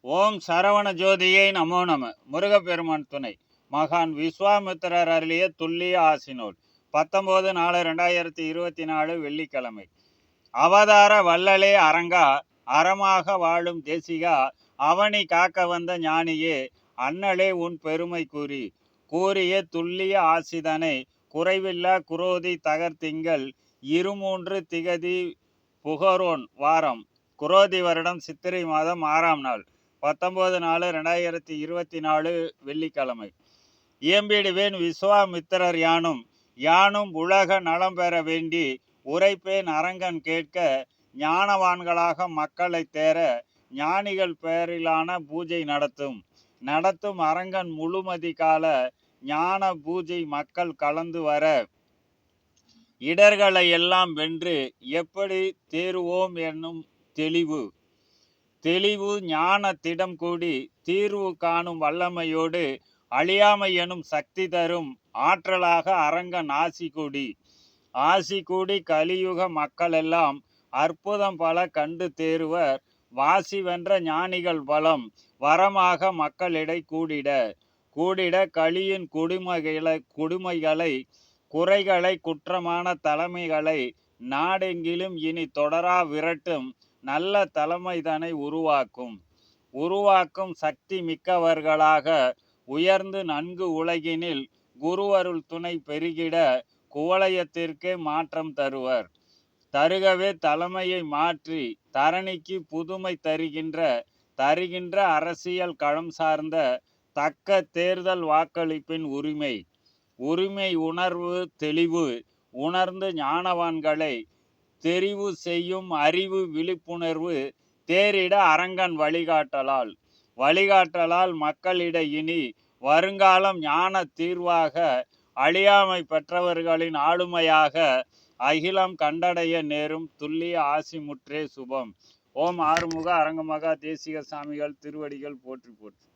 ஓம் சரவண ஜோதியை நமோ நம. முருகப்பெருமான் துணை. மகான் விஸ்வாமித்திரர் அருளிய துல்லிய ஆசினோல் பத்தொம்போது நாலு ரெண்டாயிரத்தி இருபத்தி நாலு வெள்ளிக்கிழமை. அவதார வள்ளலே அரங்கா அறமாக வாழும் தேசிகா அவனி காக்க வந்த ஞானியே அண்ணலே உன் பெருமை கூறி. கூறிய துல்லிய ஆசிதனை குறைவில்லா குரோதி தகர்த்திங்கள் இருமூன்று திகதி புகரோன் வாரம். குரோதி வருடம் சித்திரை மாதம் ஆறாம் நாள். பத்தொம்போது நாலு ரெண்டாயிரத்தி இருபத்தி நாலு வெள்ளிக்கிழமை. இயம்பிடுவேன் விஸ்வாமித்திரர் யானும் யானும் உலக நலம் பெற வேண்டி உரைப்பேன் அரங்கன் கேட்க ஞானவான்களாக மக்களை தேர ஞானிகள் பெயரிலான பூஜை நடத்தும். நடத்தும் அரங்கன் முழுமதி கால ஞான பூஜை மக்கள் கலந்து வர இடர்களை எல்லாம் வென்று எப்படி தேருவோம் என்னும் தெளிவு. தெளிவு ஞானத்திடம் கூடி தீர்வு காணும் வல்லமையோடு அழியாமை எனும் சக்தி தரும் ஆற்றலாக அரங்கன் ஆசி கூடி. ஆசி கூடி கலியுக மக்களெல்லாம் அற்புதம் பல கண்டு தேறுவர். வாசி வென்ற ஞானிகள் பலம் வரமாக மக்களிடை கூடிட. கூடிட கலியின் குடிமைகளை குடுமைகளை குறைகளை குற்றமான தலைமைகளை நாடெங்கிலும் இனி தொடரா விரட்டும். நல்ல தலைமைதனை உருவாக்கும். உருவாக்கும் சக்தி மிக்கவர்களாக உயர்ந்து நன்கு உலகினில் குருவருள் துணை பெருகிட குவளையத்திற்கே மாற்றம் தருவர். தருகவே தலைமையை மாற்றி தரணிக்கு புதுமை தருகின்ற தருகின்ற அரசியல் களம் சார்ந்த தக்க தேர்தல் வாக்களிப்பின் உரிமை. உரிமை உணர்வு தெளிவு உணர்ந்து ஞானவான்களை தெரிவு செய்யும் அறிவு விழிப்புணர்வு தேரிட அரங்கன் வழிகாட்டலால். வழிகாட்டலால் மக்களிட இனி வருங்காலம் ஞான தீர்வாக அழியாமை பெற்றவர்களின் ஆளுமையாக அகிலம் கண்டடைய நேரும் துல்லிய ஆசி முற்றே சுபம். ஓம் ஆறுமுக அரங்கமகா தேசிக சாமிகள் திருவடிகள் போற்றி போற்றி.